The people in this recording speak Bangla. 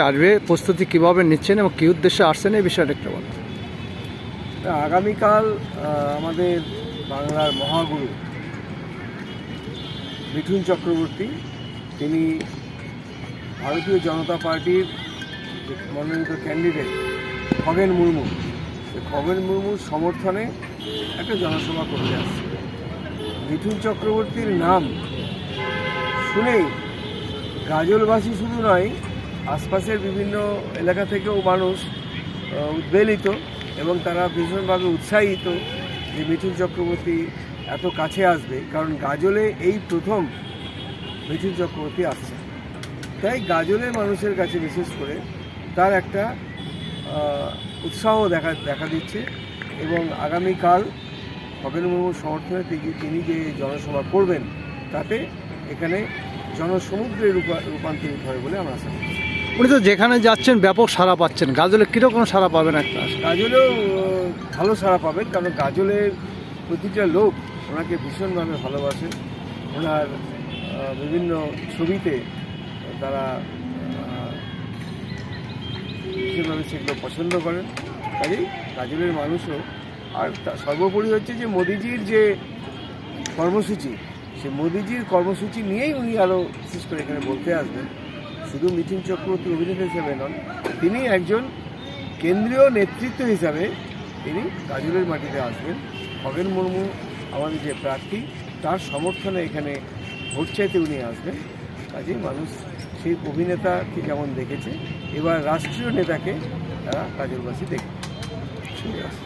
আসবে, প্রস্তুতি কীভাবে নিচ্ছেন এবং কী উদ্দেশ্যে আসছেন এই বিষয়টা একটু বলুন। আগামীকাল আমাদের বাংলার মহাগুরু মিঠুন চক্রবর্তী, তিনি ভারতীয় জনতা পার্টির মনোনীত ক্যান্ডিডেট খগেন মুর্মু। খগেন মুর্মুর সমর্থনে একটা জনসভা করতে আসছে। মিঠুন চক্রবর্তীর নাম শুনেই গাজলবাসী শুধু নয় আশপাশের বিভিন্ন এলাকা থেকেও মানুষ উদ্বেলিত এবং তারা ভীষণভাবে উৎসাহিত যে মিঠুন চক্রবর্তী এত কাছে আসবে। কারণ গাজলে এই প্রথম মিঠুন চক্রবর্তী আসছে। তাই গাজলে মানুষের কাছে বিশেষ করে তার একটা উৎসাহ দেখা দেখা দিচ্ছে এবং আগামীকাল খগেন মুর্মুর সমর্থনে তিনি- যে জনসভা করবেন, তাতে এখানে জনসমুদ্রে রূপা- রূপান্তরিত হবে বলে আমরা আশা করি উনি তো যেখানে যাচ্ছেন ব্যাপক সাড়া পাচ্ছেন। গাজলে কীরকম সাড়া পাবেন একটা? গাজলেও ভালো সাড়া পাবেন, কারণ গাজলের প্রতিটা লোক ওনাকে ভীষণভাবে ভালোবাসে। ওনার বিভিন্ন ছবিতে তারা ভীষণভাবে সেগুলো পছন্দ করেন। কাজেই গাজলের মানুষও, আর সর্বোপরি হচ্ছে যে মোদিজির যে কর্মসূচি, সে মোদিজির কর্মসূচি নিয়েই উনি আরও বিশেষ করে এখানে বলতে আসবেন। শুধু মিথুন চক্রবর্তী অভিনেতা হিসেবে নন, তিনি একজন কেন্দ্রীয় নেতৃত্ব হিসাবে তিনি গাজলের মাটিতে আসবেন। খগেন মুর্মু আমাদের যে প্রার্থী, তার সমর্থনে এখানে ভোট চাইতে উনি আসবেন। কাজেই মানুষ সেই অভিনেতাকে যেমন দেখেছে, এবার রাষ্ট্রীয় নেতাকে তারা গাজলবাসী দেখবে। ঠিক আছে